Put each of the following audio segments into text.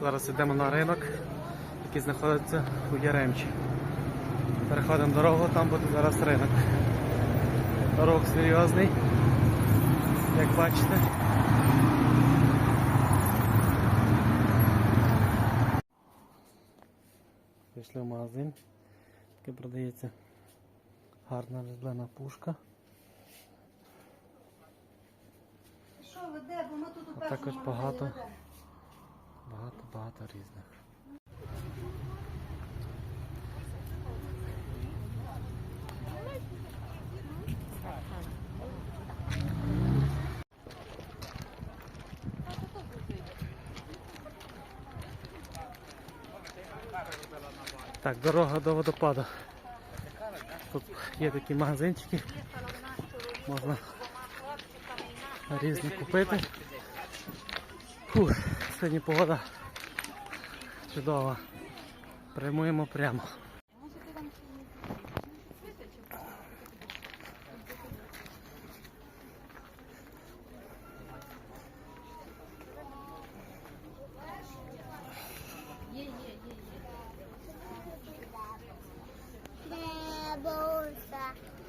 Зараз йдемо на ринок, який знаходиться у Яремчі. Переходимо дорогу, там буде зараз ринок. Рух серйозний, як бачите. Пішли в магазин, який продається гарна різьблена пушка. Що ви де? Бо ми тут А також багато. Багато-багато різних. Так, дорога до водопаду. Тут є такі магазинчики. Можна різні купити. Фух, сьогодні погода чудова. Прямуємо прямо.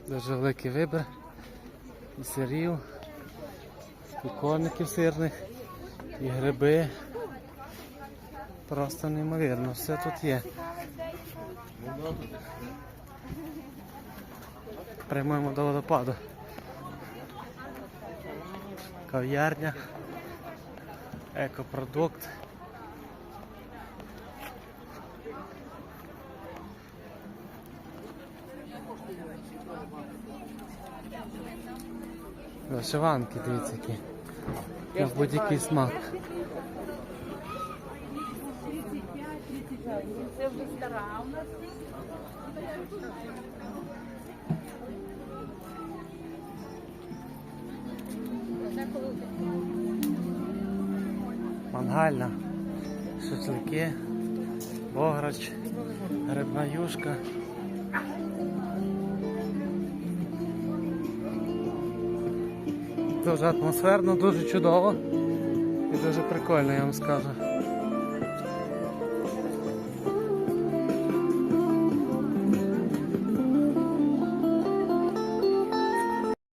Дуже великий вибір. І сирів, і корників сирних, і гриби. Просто неймовірно, все тут є. Прямуємо до водопаду. Кав'ярня, екопродукт. Вишиванки, дивіться які. На будь-який смак. Мангальна, шашлики, бограч, грибна юшка. Дуже атмосферно, дуже чудово і дуже прикольно, я вам скажу.